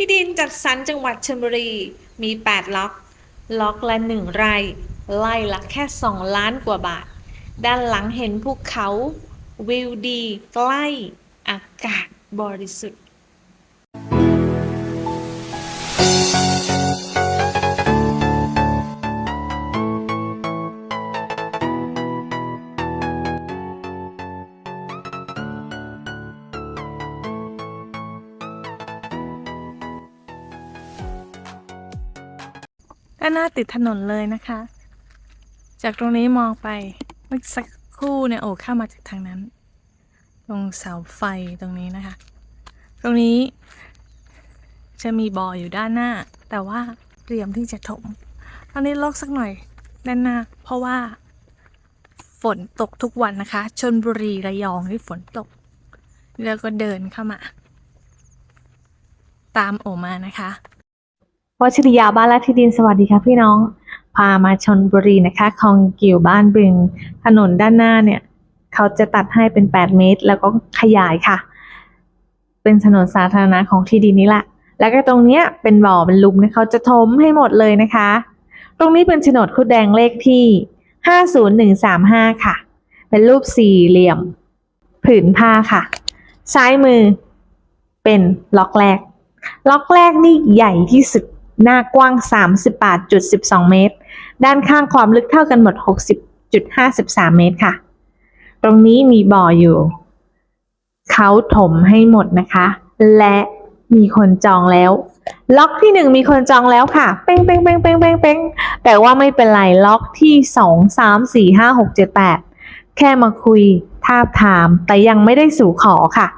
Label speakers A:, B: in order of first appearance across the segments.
A: ที่ดินจัดสรรจังหวัดชลบุรี มี 8 ล็อก ล็อกละ 1 ไร่ ไร่ละแค่ 2 ล้านกว่าบาท ด้านหลังเห็นภูเขา วิวดี ใกล้ อากาศบริสุทธิ์
B: ด้านหน้าติดถนนเลยนะคะ จากตรงนี้มองไปเมื่อสักครู่เนี่ยโอ้เข้ามาจากทางนั้น ตรงเสาไฟตรงนี้นะคะ ตรงนี้จะมีบ่ออยู่ด้านหน้า แต่ว่าเตรียมที่จะถม ตอนนี้ลอกสักหน่อยด้านหน้า เพราะว่าฝนตกทุกวันนะคะ ชนบุรีระยองที่ฝนตก แล้วก็เดินเข้ามา ตามโอมานะคะ
C: วัชริยาบ้านและที่ดินสวัสดีค่ะพี่น้อง พามาชนบุรีนะคะคลองกิ่วบ้านบึง ถนนด้านหน้าเนี่ย เขาจะตัดให้เป็น 8 เมตร แล้วก็ขยายค่ะ เป็นถนนสาธารณะของที่ดินนี้แหละ แล้วก็ตรงเนี้ยเป็นบ่อเป็นลุมเนี่ยเขาจะทมให้หมดเลยนะคะ ตรงนี้เป็นโฉนดคุดแดงเลขที่ 50135 ค่ะ เป็นรูปสี่เหลี่ยม ผืนผ้าค่ะ ซ้ายมือเป็นล็อกแรก ล็อกแรกนี่ใหญ่ที่สุด หน้ากว้าง 38.12 เมตร ด้านข้างความลึกเท่ากันหมด 60.53 เมตรค่ะ ตรงนี้มีบ่ออยู่ เขาถมให้หมดนะคะ และมีคนจองแล้ว ล็อกที่หนึ่งมีคนจองแล้วค่ะ เป้งเป้งเป้งเป้งเป้งเป้งแต่ว่าไม่เป็นไร ล็อกที่สองสามสี่ห้าหกเจ็ดแปดแค่มาคุยทาบทาม แต่ยังไม่ได้สู่ขอค่ะ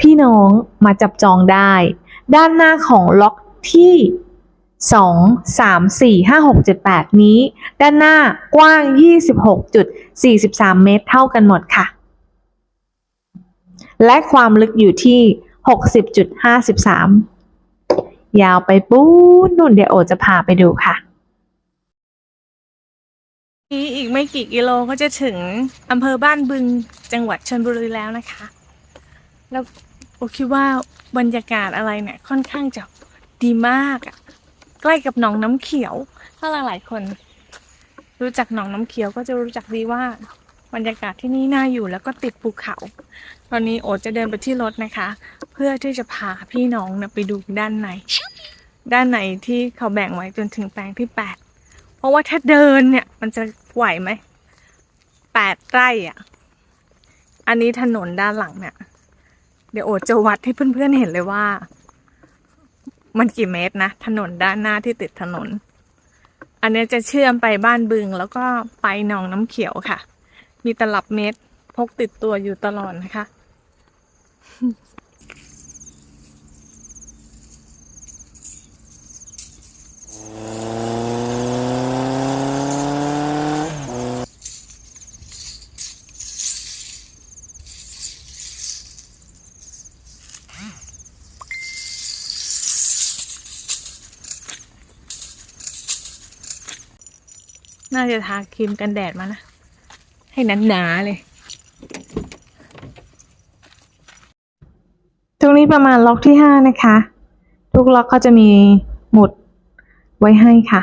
C: พี่น้องมาจับจองได้ ด้านหน้าของล็อกที่ 2 3 4 5 6 7 8นี้ ด้านหน้ากว้าง26.43เมตรเท่ากันหมดค่ะ และความลึกอยู่ที่60.53ยาวไปปู๊นุ่นเดี๋ยวโอจะพาไปดูค่ะ
B: นี้อีกไม่กี่กิโลก็จะถึงอำเภอบ้านบึงจังหวัดชลบุรีแล้วนะคะ แล้วโอคิดว่าบรรยากาศอะไรเนี่ยค่อนข้างจะดีมากอะ ใกล้กับหนองน้ำเขียว ถ้าหลายๆคน รู้จักหนองน้ำเขียวก็จะรู้จักดีว่าบรรยากาศที่นี่น่าอยู่แล้วก็ติดภูเขา ตอนนี้โอดจะเดินไปที่รถนะคะ เพื่อที่จะพาพี่น้องนะไปดูด้านใน ด้านในที่เขาแบ่งไว้จนถึงแปลงที่แปดเพราะว่าถ้าเดินเนี่ย มันจะไหวไหมแปดไร่อะ อันนี้ถนนด้านหลังเนี่ย เดี๋ยวโอจะวัดให้เพื่อนๆเห็นเลยว่า มันกี่เมตรนะ ถนนด้านหน้าที่ติดถนน อันนี้จะเชื่อมไปบ้านบึงแล้วก็ไปหนองน้ำเขียวค่ะ มีตลับเมตรพกติดตัวอยู่ตลอดนะคะ น่าจะทาครีมกันแดดมานะ ให้หนาๆเลย
C: ตรงนี้ประมาณล็อกที่5นะคะ ทุกล็อกเขาจะมีหมุดไว้ให้ค่ะ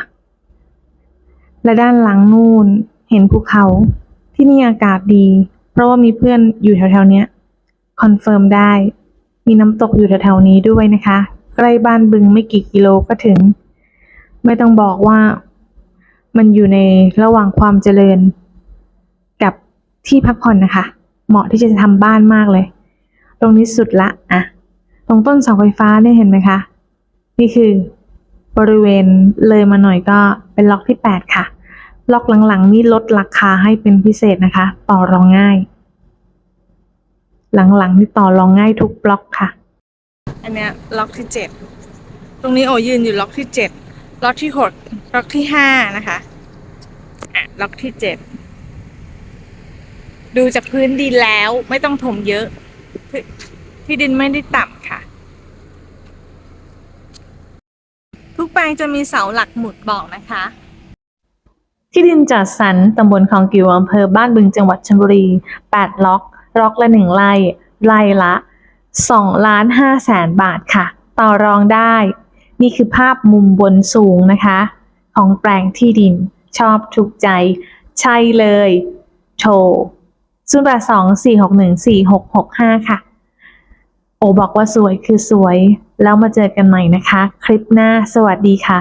C: และด้านหลังนู่นเห็นภูเขาที่นี่อากาศดี เพราะว่ามีเพื่อนอยู่แถวๆเนี้ยคอนเฟิร์มได้ มีน้ำตกอยู่แถวๆนี้ด้วยนะคะ ใกล้บ้านบึงไม่กี่กิโลก็ถึง ไม่ต้องบอกว่า มันอยู่ในระหว่างความเจริญ กับที่พักผ่อนนะคะ เหมาะที่จะทำบ้านมากเลย ตรงนี้สุดละอะตรงต้นเสาไฟฟ้าเนี่ยเห็นไหมคะ นี่คือบริเวณเลยมาหน่อยก็เป็นล็อกที่ 8 ค่ะ ล็อกหลังๆ นี่ลดราคาให้เป็นพิเศษนะคะ ต่อรองง่าย หลังๆนี่ต่อรองง่ายทุกบล็อกค่ะ
B: อันเนี้ยล็อกที่เจ็ดตรงนี้โอยืนอยู่ล็อกที่เจ็ด ล็อกที่หกล็อกที่ห้านะคะล็อกที่เจ็ดดูจากพื้นดินแล้วไม่ต้องถมเยอะที่ที่ดินไม่ได้ต่ำค่ะ ทุกแปลงจะมีเสาหลักหมุดบอกนะคะ
C: ที่ดินจัดสรรตำบลคลองกิวอำเภอบ้านบึงจังหวัดชลบุรี 8 ล็อก ล็อกละ1ไร่ไร่ละ2ล้าน5แสนบาทค่ะ ต่อรองได้ นี่คือภาพมุมบนสูงนะคะ ของแปลงที่ดิน ชอบถูกใจ ใช่เลยโทร0 8 2 4 6 1 4 6 6 5ค่ะ โอบอกว่าสวยคือสวย แล้วมาเจอกันใหม่นะคะ คลิปหน้าสวัสดีค่ะ